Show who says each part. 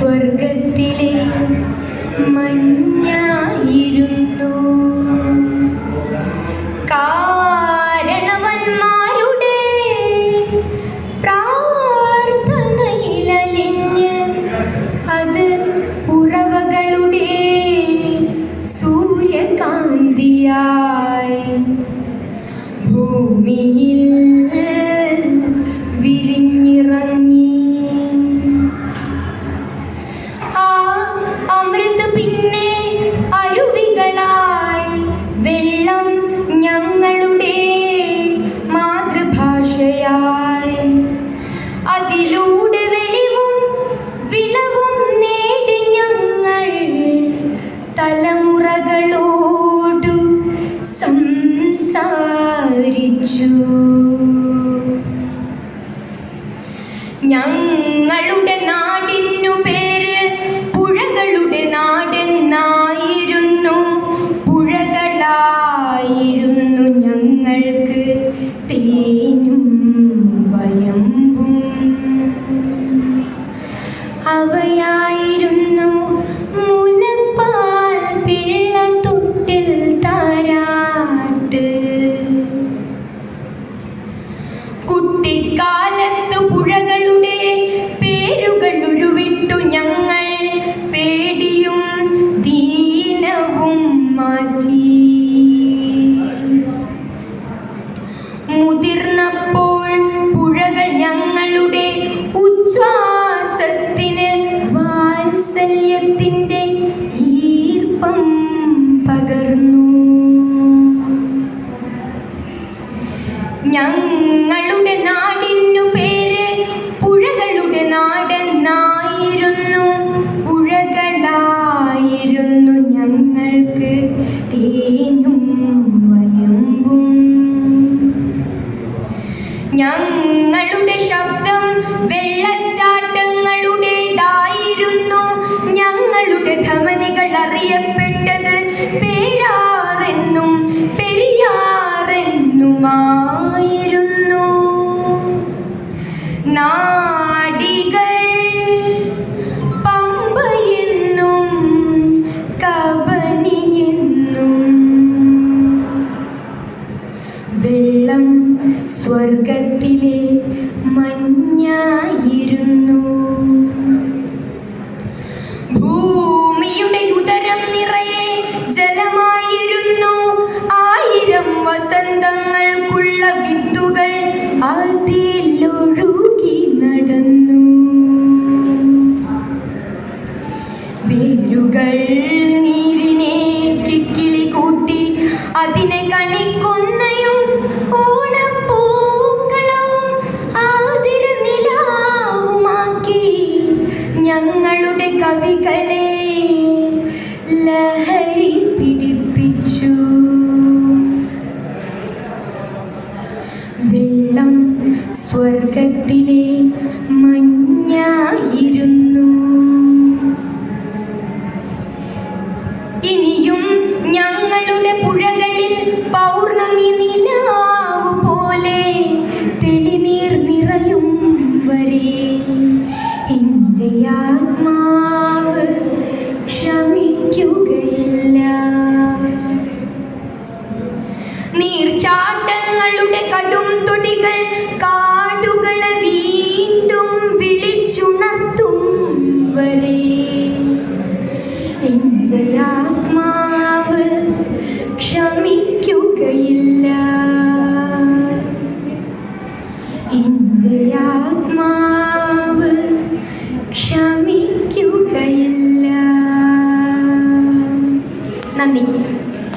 Speaker 1: സ്വർഗത്തിലെ മഞ്ഞ തലമുറകളോടു സംസാരിച്ചു. ഞങ്ങളുടെ നാടിനു പേര് പുഴകളുടെ നാടെന്നായിരുന്നു. പുഴകളായിരുന്നു ഞങ്ങൾക്ക് തേനും പുഴകളുടെ പേരുകൾ ഉരുവിട്ടു ഞങ്ങൾ. പേടിയും ദീനവും മാറ്റി. മുതിർന്നപ്പോൾ പുഴകൾ ഞങ്ങളുടെ ഉച്ഛ്വാസത്തിന് വാത്സല്യത്തിന്റെ ഈർപ്പം പകർന്നു. ഞങ്ങളുടെ നാടിനു ഞങ്ങളുടെ ശബ്ദം വെള്ളച്ചാട്ടങ്ങളുടേതായിരുന്നു ഞങ്ങളുടെ ധമനികൾ അറിയപ്പെട്ടത് പേരാറെന്നും പെരിയാറെന്നുമായിരുന്നു. നാടികൾ സ്വർഗത്തിലെ മഞ്ഞായിരുന്നു. ഭൂമിയുടെ ഉദരം നിറയെ ജലമായിരുന്നു. ആയിരം വസന്തങ്ങൾക്കുള്ള വിത്തുകൾ അതിലൊഴുകി നടന്നു. വേരുകൾ നീരിനെ കിക്കിളി കൂട്ടി അതിനെ കണിക്കൊന്നയും